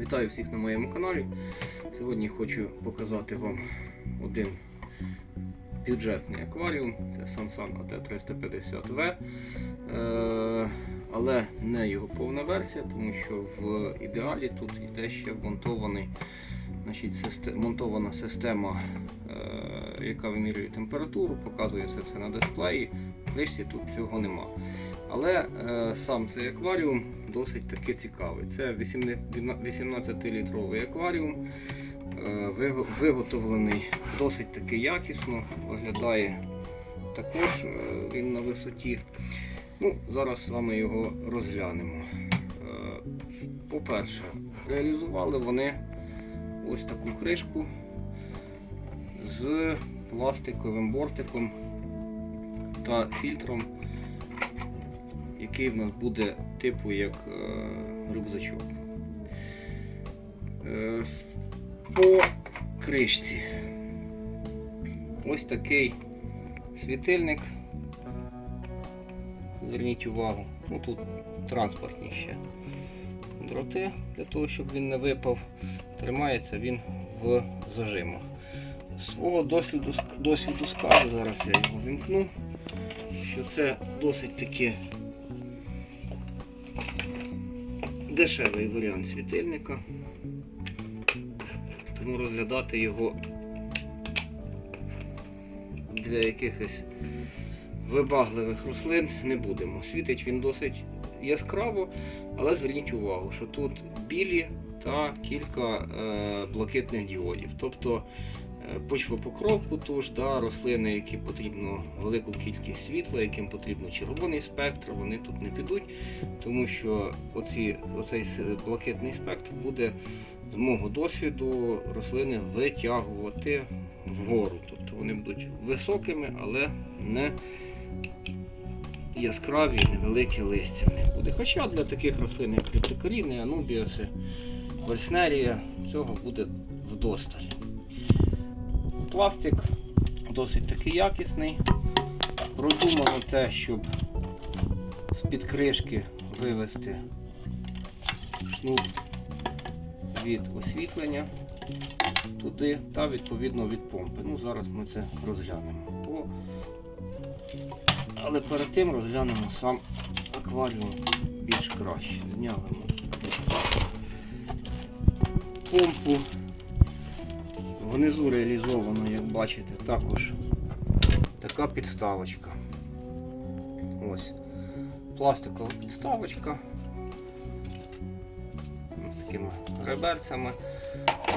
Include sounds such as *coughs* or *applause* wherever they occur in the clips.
Вітаю всіх на моєму каналі. Сьогодні хочу показати вам один бюджетний акваріум. Це Sansan AT350V. Е, але не його повна версія, тому що в ідеалі тут йде ще вмонтований, значить, монтована система, яка вимірює температуру, показує це все на дисплеї. В кришці тут цього нема. Але е, сам цей акваріум досить таки цікавий. Це 18-літровий акваріум, е, виготовлений досить таки якісно, виглядає також е, він на висоті. Ну, Зараз з вами його розглянемо. Е, По-перше, реалізували вони ось таку кришку з пластиковим бортиком та фільтром який в нас буде типу як е, рюкзачок. Е, по кришці ось такий світильник. Зверніть увагу, ну тут транспортні ще дроти для того, щоб він не випав. Тримається він в зажимах. Свого досвіду, досвіду скажу, зараз я його вімкну, що це досить таки дешевий варіант світильника, тому розглядати його для якихось вибагливих рослин не будемо. Світить він досить яскраво, але зверніть увагу, що тут білі та кілька е, блакитних діодів. Тобто почвопокровку тож, да, рослини, які потрібно велику кількість світла, яким потрібно червоний спектр, вони тут не підуть, тому що оці, оцей блакитний спектр буде з мого досвіду рослини витягувати вгору. Тобто вони будуть високими, але не яскраві, невеликі листями буде. Хоча для таких рослин, як криптокоріни, анубіоси, вольснерія, цього буде вдосталь. Пластик досить таки якісний. Продумано те, щоб з-під кришки вивести шнур від освітлення туди та відповідно від помпи. Ну, зараз ми це розглянемо. По... Але перед тим розглянемо сам акваріум більш краще. Зняли помпу. Внизу реалізовано, як бачите, також така підставочка. Ось пластикова підставочка. Ось такими реберцями.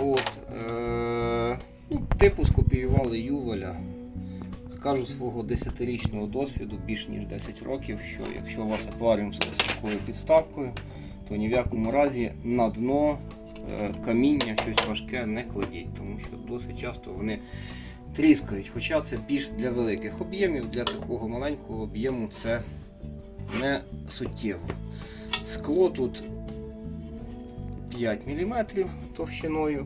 От, е, ну, типу скопіювали ювеля. Скажу свого 10-річного досвіду, більш ніж 10 років, що якщо у вас акваріум з такою підставкою, то ні в якому разі на дно каміння щось важке не кладіть, тому що досить часто вони тріскають. Хоча це більш для великих об'ємів, для такого маленького об'єму це не суттєво. Скло тут 5 мм товщиною.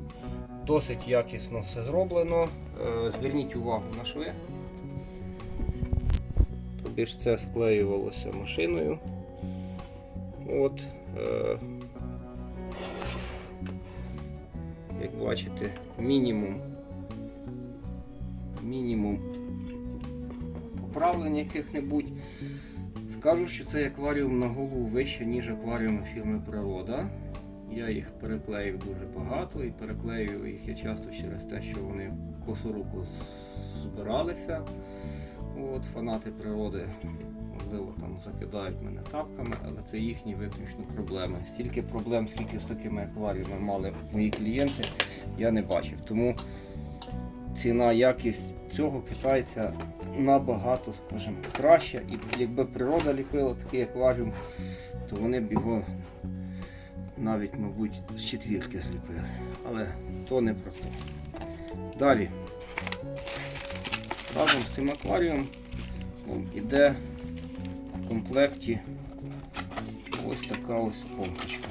Досить якісно все зроблено. Е, Зверніть увагу на шви. Тобі ж це склеювалося машиною. От, бачите, мінімум, мінімум поправлень яких-небудь. Скажу, що цей акваріум на голову вище, ніж акваріуми фірми Природа. Я їх переклеїв дуже багато і переклеюю їх я часто через те, що вони косоруко з- збиралися. От, фанати природи, можливо, там закидають мене тапками, але це їхні виключно проблеми. Стільки проблем, скільки з такими акваріумами мали мої клієнти, я не бачив. Тому ціна, якість цього китайця набагато, скажімо, краща. І якби природа ліпила такий акваріум, то вони б його навіть, мабуть, з четвірки зліпили. Але то не про то. Далі. Разом з цим акваріумом он, іде в комплекті ось така ось помпочка.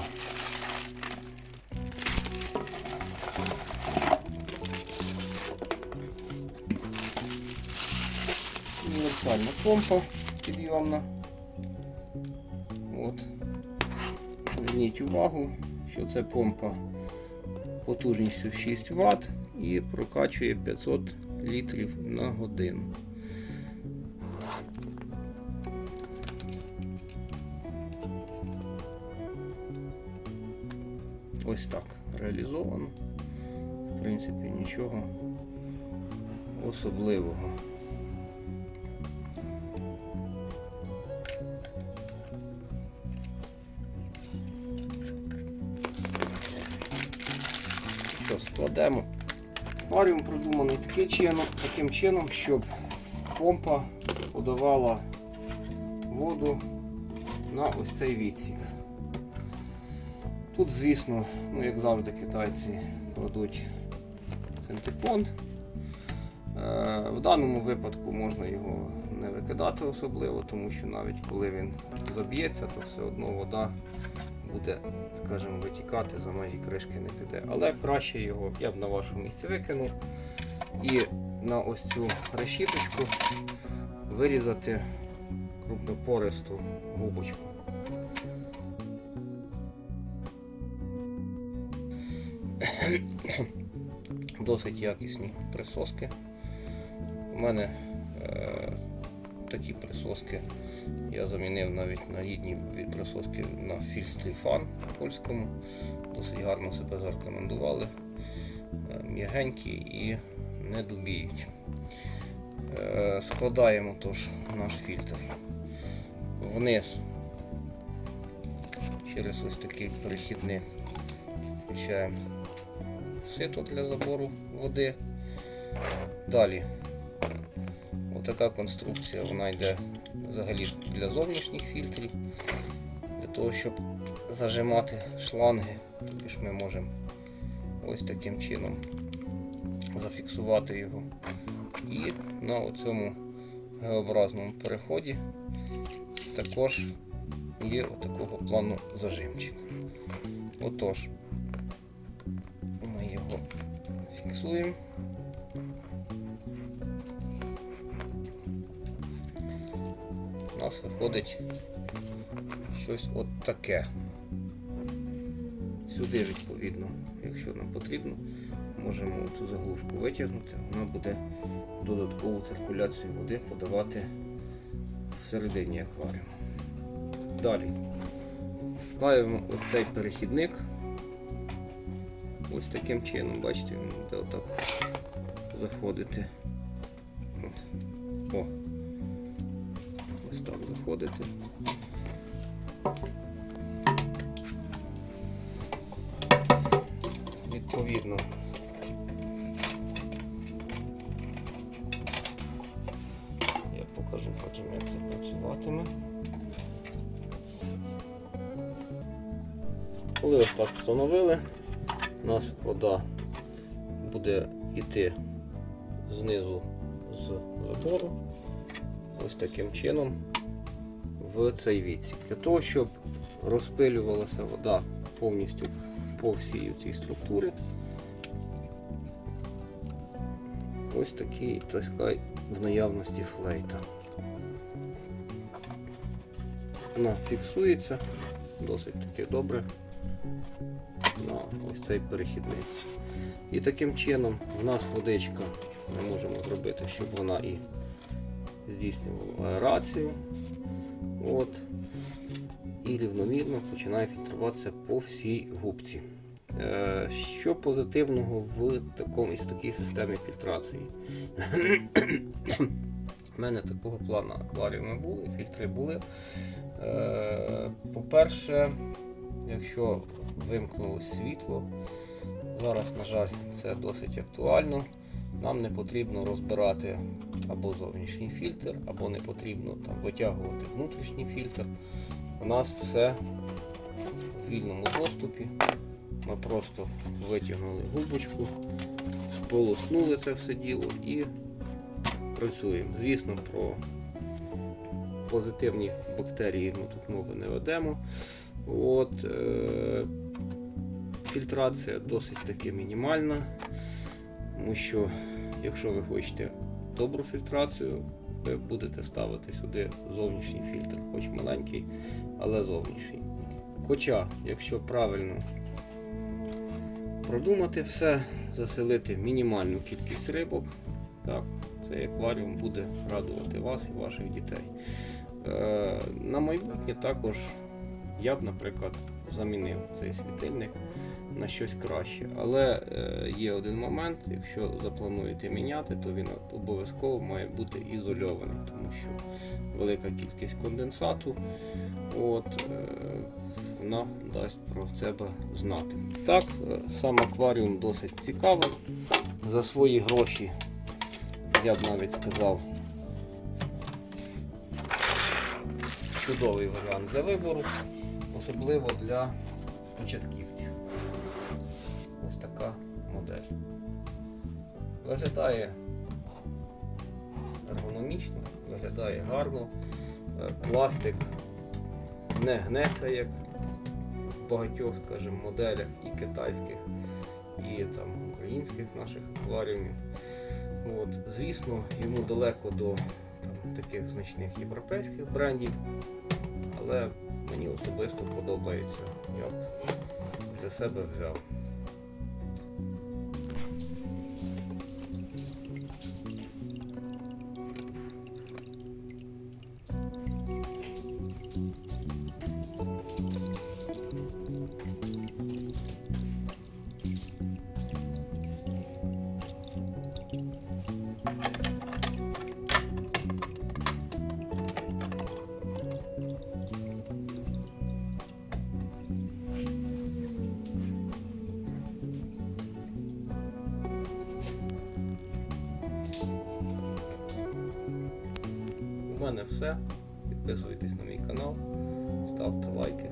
Універсальна помпа підйомна. От. Зверніть увагу, що це помпа потужністю 6 Вт і прокачує 500 літрів на годину. Ось так реалізовано. В принципі, нічого особливого. Що, складемо. Акваріум продуманий таким чином, таким чином, щоб помпа подавала воду на ось цей відсік. Тут, звісно, ну як завжди, китайці кладуть синтепон. Е, В даному випадку можна його не викидати особливо, тому що навіть коли він заб'ється, то все одно вода буде, скажімо, витікати за межі кришки не піде. Але краще його я б на вашому місці викинув і на ось цю решіточку вирізати крупнопористу губочку. *coughs* Досить якісні присоски. У мене е, такі присоски я замінив навіть на рідні присоски на фільстріфан польському. Досить гарно себе зарекомендували. Е, М'ягенькі і не дубіють. Е, складаємо тож наш фільтр вниз через ось такий перехідник включаємо сито для забору води. Далі отака конструкція, вона йде взагалі для зовнішніх фільтрів, для того, щоб зажимати шланги. Тобто ми можемо ось таким чином зафіксувати його. І на цьому Г-образному переході також є отакого плану зажимчик. Отож, його фіксуємо. У нас виходить щось от таке. Сюди, відповідно, якщо нам потрібно, можемо цю заглушку витягнути, вона буде додаткову циркуляцію води подавати всередині акваріуму. Далі ставимо оцей перехідник ось таким чином, бачите, він буде отак заходити. От. О. Ось так заходити. Відповідно. Я покажу потім, як це працюватиме. Коли ось так встановили, у нас вода буде йти знизу з забору ось таким чином в цей відсік. Для того, щоб розпилювалася вода повністю по всій цій структурі. Ось такий така в наявності флейта. Вона фіксується досить таки добре ось цей перехідник. І таким чином в нас водичка ми можемо зробити, щоб вона і здійснювала аерацію. От, і рівномірно починає фільтруватися по всій губці. Е, Що позитивного в такому, із такій системі фільтрації? У мене такого плану акваріуми були, фільтри були. Е, По-перше, якщо вимкнулося світло, зараз, на жаль, це досить актуально. Нам не потрібно розбирати або зовнішній фільтр, або не потрібно там витягувати внутрішній фільтр. У нас все в вільному доступі. Ми просто витягнули губочку, сполоснули це все діло і працюємо. Звісно, про позитивні бактерії ми тут мови не ведемо. От, е, фільтрація досить таки мінімальна, тому що якщо ви хочете добру фільтрацію, ви будете ставити сюди зовнішній фільтр, хоч маленький, але зовнішній. Хоча, якщо правильно продумати все, заселити мінімальну кількість рибок. Так, цей акваріум буде радувати вас і ваших дітей. Е, на майбутнє також я б, наприклад, замінив цей світильник на щось краще. Але е, є один момент, якщо заплануєте міняти, то він обов'язково має бути ізольований, тому що велика кількість конденсату. От, е, вона дасть про себе знати. Так, е, сам акваріум досить цікавий. За свої гроші, я б навіть сказав, чудовий варіант для вибору, особливо для початківців. Виглядає ергономічно, виглядає гарно. Е, Пластик не гнеться, як в багатьох, скажімо, моделях і китайських, і там українських наших акваріумів. От, звісно, йому далеко до там, таких значних європейських брендів, але мені особисто подобається. Я б для себе взяв. Мене все. Підписуйтесь на мій канал, ставте лайки.